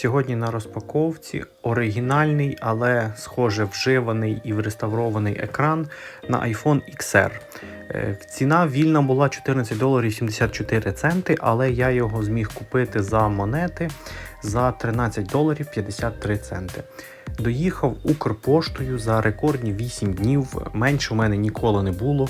Сьогодні на розпаковці оригінальний, але схоже вживаний і реставрований екран на iPhone XR. Е, Ціна вільна була 14 доларів 74 центи, але я його зміг купити за монети за 13 доларів 53 центи. Доїхав Укрпоштою за рекордні 8 днів. Менше у мене ніколи не було.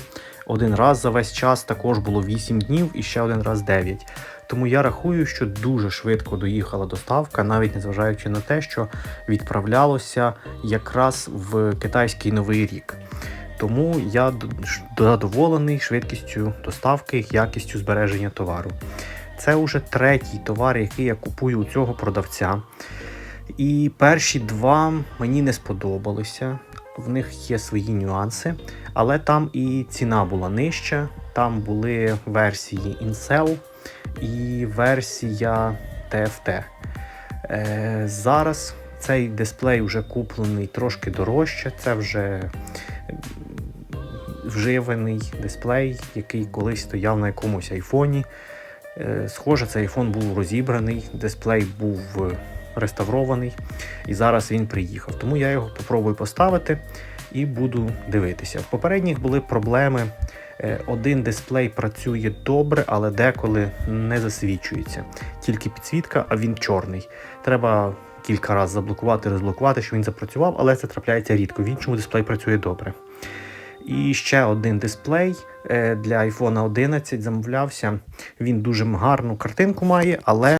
Один раз за весь час також було 8 днів і ще один раз 9. Тому я рахую, що дуже швидко доїхала доставка, навіть незважаючи на те, що відправлялося якраз в китайський новий рік. Тому я задоволений швидкістю доставки, якістю збереження товару. Це вже третій товар, який я купую у цього продавця. І перші два мені не сподобалися. В них є свої нюанси, але там і ціна була нижча. Там були версії Incel і версія TFT. Е, зараз цей дисплей вже куплений трошки дорожче. Це вже вживаний дисплей, який колись стояв на якомусь айфоні. Е, Схоже, цей айфон був розібраний, дисплей був реставрований, і зараз він приїхав. Тому я його попробую поставити і буду дивитися. В попередніх були проблеми. Е, Один дисплей працює добре, але деколи не засвічується. Тільки підсвітка, а він чорний. Треба кілька разів заблокувати, розблокувати, щоб він запрацював, але це трапляється рідко. В іншому дисплей працює добре. І ще один дисплей е, для iPhone 11 замовлявся. Він дуже гарну картинку має, але